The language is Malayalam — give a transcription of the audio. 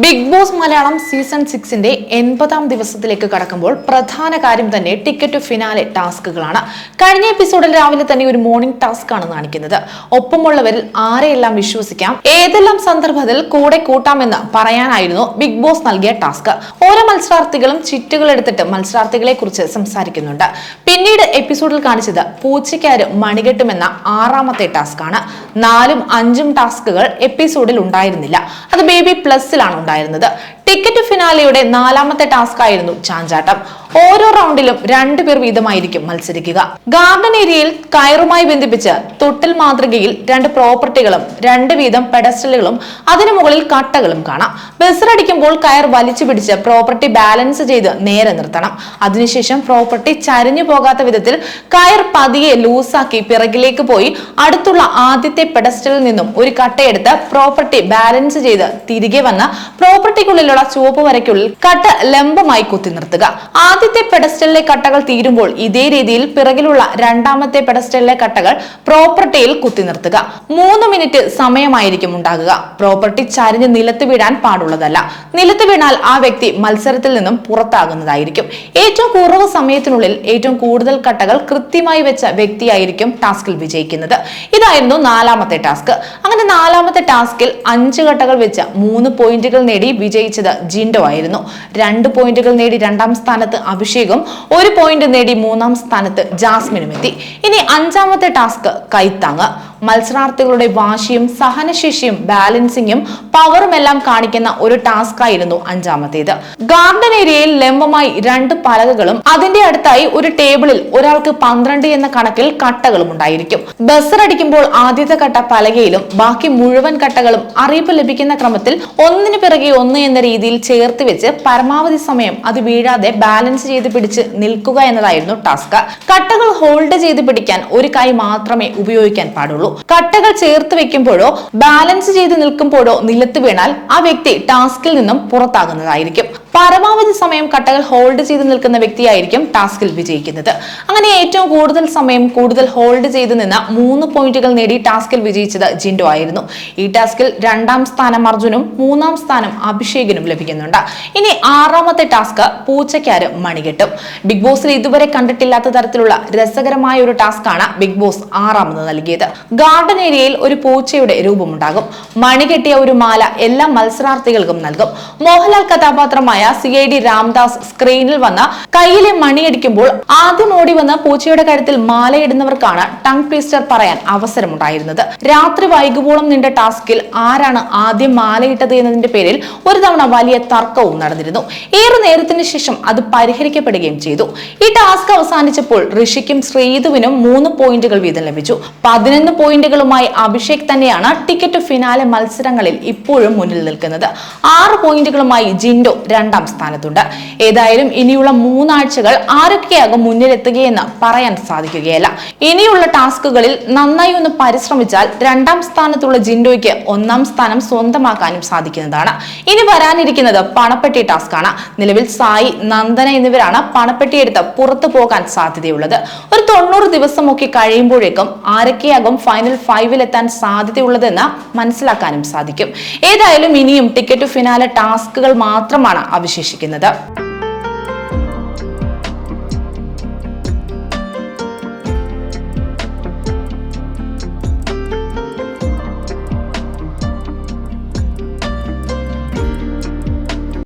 ബിഗ് ബോസ് മലയാളം സീസൺ സിക്സിന്റെ എൺപതാം ദിവസത്തിലേക്ക് കടക്കുമ്പോൾ പ്രധാന കാര്യം തന്നെ ടിക്കറ്റ് ഫിനാലെ ടാസ്കുകളാണ്. കഴിഞ്ഞ എപ്പിസോഡിൽ രാവിലെ തന്നെ ഒരു മോർണിംഗ് ടാസ്ക് ആണ് കാണിക്കുന്നത്. ഒപ്പമുള്ളവരിൽ ആരെയെല്ലാം വിശ്വസിക്കാം ഏതെല്ലാം സന്ദർഭത്തിൽ കൂടെ കൂട്ടാമെന്ന് പറയാനായിരുന്നു ബിഗ് ബോസ് നൽകിയ ടാസ്ക് ഓരോ മത്സരാർത്ഥികളും ചിറ്റുകൾ എടുത്തിട്ട് മത്സരാർത്ഥികളെ കുറിച്ച് സംസാരിക്കുന്നുണ്ട്. പിന്നീട് എപ്പിസോഡിൽ കാണിച്ചത് പൂച്ചയ്ക്കാര് മണികെട്ടുമെന്ന ആറാമത്തെ ടാസ്ക് ആണ്. നാലും അഞ്ചും ടാസ്കുകൾ എപ്പിസോഡിൽ ഉണ്ടായിരുന്നില്ല. അത് ബേബി പ്ലസിലാണ് ഉണ്ടായിരുന്നത്. ടിക്കറ്റ് ഫിനാലിയുടെ നാലാമത്തെ ടാസ്ക് ആയിരുന്നു ചാഞ്ചാട്ടം. ഓരോ റൗണ്ടിലും രണ്ടുപേർ വീതമായിരിക്കും മത്സരിക്കുക. ഗാർഡൻ ഏരിയയിൽ കയറുമായി ബന്ധിപ്പിച്ച് തൊട്ടിൽ മാതൃകയിൽ രണ്ട് പ്രോപ്പർട്ടികളും രണ്ട് വീതം പെഡസ്റ്റലുകളും അതിനു മുകളിൽ കട്ടകളും കാണാം. ബസ്സിറടിക്കുമ്പോൾ കയർ വലിച്ചു പിടിച്ച് പ്രോപ്പർട്ടി ബാലൻസ് ചെയ്ത് നേരെ നിർത്തണം. അതിനുശേഷം പ്രോപ്പർട്ടി ചരിഞ്ഞു പോകാത്ത വിധത്തിൽ കയർ പതിയെ ലൂസാക്കി പിറകിലേക്ക് പോയി അടുത്തുള്ള ആദ്യത്തെ പെഡസ്റ്റലിൽ നിന്നും ഒരു കട്ടയെടുത്ത് പ്രോപ്പർട്ടി ബാലൻസ് ചെയ്ത് തിരികെ വന്ന പ്രോപ്പർട്ടിക്കുള്ളിലുള്ള ചുവപ്പ് വരയ്ക്കുള്ളിൽ കട്ട ലംബമായി കുത്തി നിർത്തുക. ആദ്യത്തെ പെഡസ്റ്റലിലെ കട്ടകൾ തീരുമ്പോൾ ഇതേ രീതിയിൽ പിറകിലുള്ള രണ്ടാമത്തെ പെഡസ്റ്റലിലെ കട്ടകൾ പ്രോപ്പർട്ടിയിൽ കുത്തി നിർത്തുക. മൂന്ന് മിനിറ്റ് സമയമായിരിക്കും ഉണ്ടാകുക. പ്രോപ്പർട്ടി ചരിഞ്ഞ് നിലത്ത് വീഴാൻ പാടുള്ളതല്ല. നിലത്ത് വീണാൽ ആ വ്യക്തി മത്സരത്തിൽ നിന്നും പുറത്താകുന്നതായിരിക്കും. ഏറ്റവും കുറവ് സമയത്തിനുള്ളിൽ ഏറ്റവും കൂടുതൽ കട്ടകൾ കൃത്യമായി വെച്ച വ്യക്തിയായിരിക്കും ടാസ്കിൽ വിജയിക്കുന്നത്. ഇതായിരുന്നു നാലാമത്തെ ടാസ്ക്. അങ്ങനെ നാലാമത്തെ ടാസ്കിൽ അഞ്ച് കട്ടകൾ വെച്ച് മൂന്ന് പോയിന്റുകൾ നേടി വിജയിച്ചത് ജിൻഡോ ആയിരുന്നു. രണ്ട് പോയിന്റുകൾ നേടി രണ്ടാം സ്ഥാനത്ത് അഭിഷേകും. ഒരു പോയിന്റ് നേടി മൂന്നാം സ്ഥാനത്ത് ജാസ്മിനും എത്തി ഇനി അഞ്ചാമത്തെ ടാസ്ക് சாய்த்தாங்க മത്സരാർത്ഥികളുടെ വാശിയും സഹനശേഷിയും ബാലൻസിങ്ങും പവറും എല്ലാം കാണിക്കുന്ന ഒരു ടാസ്ക് ആയിരുന്നു അഞ്ചാമത്തേത്. ഗാർഡൻ ഏരിയയിൽ ലംബമായി രണ്ട് പലകകളും അതിന്റെ അടുത്തായി ഒരു ടേബിളിൽ ഒരാൾക്ക് പന്ത്രണ്ട് എന്ന കണക്കിൽ കട്ടകളും ഉണ്ടായിരിക്കും. ബസറടിക്കുമ്പോൾ ആദ്യത്തെ കട്ട പലകയിലും ബാക്കി മുഴുവൻ കട്ടകളും അറിയിപ്പ് ലഭിക്കുന്ന ക്രമത്തിൽ ഒന്നിനു പിറകെ ഒന്ന് എന്ന രീതിയിൽ ചേർത്ത് വെച്ച് പരമാവധി സമയം അത് വീഴാതെ ബാലൻസ് ചെയ്ത് പിടിച്ച് നിൽക്കുക എന്നതായിരുന്നു ടാസ്ക്. കട്ടകൾ ഹോൾഡ് ചെയ്ത് പിടിക്കാൻ ഒരു കൈ മാത്രമേ ഉപയോഗിക്കാൻ പാടുള്ളൂ. കട്ടകൾ ചേർത്ത് വെക്കുമ്പോഴോ ബാലൻസ് ചെയ്ത് നിൽക്കുമ്പോഴോ നിലത്ത് വീണാൽ ആ വ്യക്തി ടാസ്കിൽ നിന്നും പുറത്താകുന്നതായിരിക്കും. പരമാവധി സമയം കട്ടകൾ ഹോൾഡ് ചെയ്ത് നിൽക്കുന്ന വ്യക്തിയായിരിക്കും ടാസ്കിൽ വിജയിക്കുന്നത്. അങ്ങനെ ഏറ്റവും കൂടുതൽ സമയം കൂടുതൽ ഹോൾഡ് ചെയ്ത് നിന്ന മൂന്ന് പോയിന്റുകൾ നേടി ടാസ്കിൽ വിജയിച്ചത് ജിൻഡോ ആയിരുന്നു. ഈ ടാസ്കിൽ രണ്ടാം സ്ഥാനം അർജുനും മൂന്നാം സ്ഥാനം അഭിഷേകിനും ലഭിക്കുന്നുണ്ട്. ഇനി ആറാമത്തെ ടാസ്ക് പൂച്ചയ്ക്കാര് മണികെട്ടും. ബിഗ് ബോസിൽ ഇതുവരെ കണ്ടിട്ടില്ലാത്ത തരത്തിലുള്ള രസകരമായ ഒരു ടാസ്കാണ് ബിഗ് ബോസ് ആറാമത് നൽകിയത്. ഗാർഡൻ ഏരിയയിൽ ഒരു പൂച്ചയുടെ രൂപമുണ്ടാകും. മണികെട്ടിയ ഒരു മാല എല്ലാ മത്സരാർത്ഥികൾക്കും നൽകും. മോഹൻലാൽ കഥാപാത്രമായ സി ഐ ഡി രാംദാസ് സ്ക്രീനിൽ വന്ന് കയ്യിലെ മണിയടിക്കുമ്പോൾ ആദ്യം ഓടി വന്ന് പൂച്ചയുടെ കഴുത്തിൽ മാലയിടുന്നവർക്കാണ് ടങ് ട്വിസ്റ്റർ പറയാൻ അവസരമുണ്ടായിരുന്നത്. രാത്രി വൈകുവോളം നിന്റെ ടാസ്കിൽ ആരാണ് ആദ്യം മാലയിട്ടത് എന്നതിന്റെ പേരിൽ ഒരു തവണ വലിയ തർക്കവും നടന്നിരുന്നു. ഏറെ നേരത്തിന് ശേഷം അത് പരിഹരിക്കപ്പെടുകയും ചെയ്തു. ഈ ടാസ്ക് അവസാനിച്ചപ്പോൾ ഋഷിക്കും ശ്രീതുവിനും മൂന്ന് പോയിന്റുകൾ വീതം ലഭിച്ചു. പതിനൊന്ന് പോയിന്റുകളുമായി അഭിഷേക് തന്നെയാണ് ടിക്കറ്റ് ഫിനാലെ മത്സരങ്ങളിൽ ഇപ്പോഴും മുന്നിൽ നിൽക്കുന്നത്. ആറ് പോയിന്റുകളുമായി ജിൻഡോ രണ്ടാം സ്ഥാനത്തുണ്ട്. ഏതായാലും ഇനിയുള്ള മൂന്നാഴ്ചകൾ ആരൊക്കെയാകും മുന്നിലെത്തുകയെന്ന് പറയാൻ സാധിക്കുകയല്ല. ഇനിയുള്ള ടാസ്കുകളിൽ നന്നായി ഒന്ന് പരിശ്രമിച്ചാൽ രണ്ടാം സ്ഥാനത്തുള്ള ജിൻഡോയ്ക്ക് ഒന്നാം സ്ഥാനം സ്വന്തമാക്കാനും സാധിക്കുന്നതാണ്. ഇനി വരാനിരിക്കുന്നത് പണപ്പെട്ടി ടാസ്ക് ആണ് നിലവിൽ സായി നന്ദന എന്നിവരാണ് പണപ്പെട്ടി എടുത്ത് പുറത്തു പോകാൻ സാധ്യതയുള്ളത്. ഒരു തൊണ്ണൂറ് ദിവസമൊക്കെ കഴിയുമ്പോഴേക്കും ആരൊക്കെയാകും ഫൈനൽ ഫൈവിൽ എത്താൻ സാധ്യതയുള്ളതെന്ന് മനസ്സിലാക്കാനും സാധിക്കും. ഏതായാലും ഇനിയും ടിക്കറ്റ് ഫിനാലെ ടാസ്കുകൾ മാത്രമാണ് അവശേഷിക്കുന്നത്.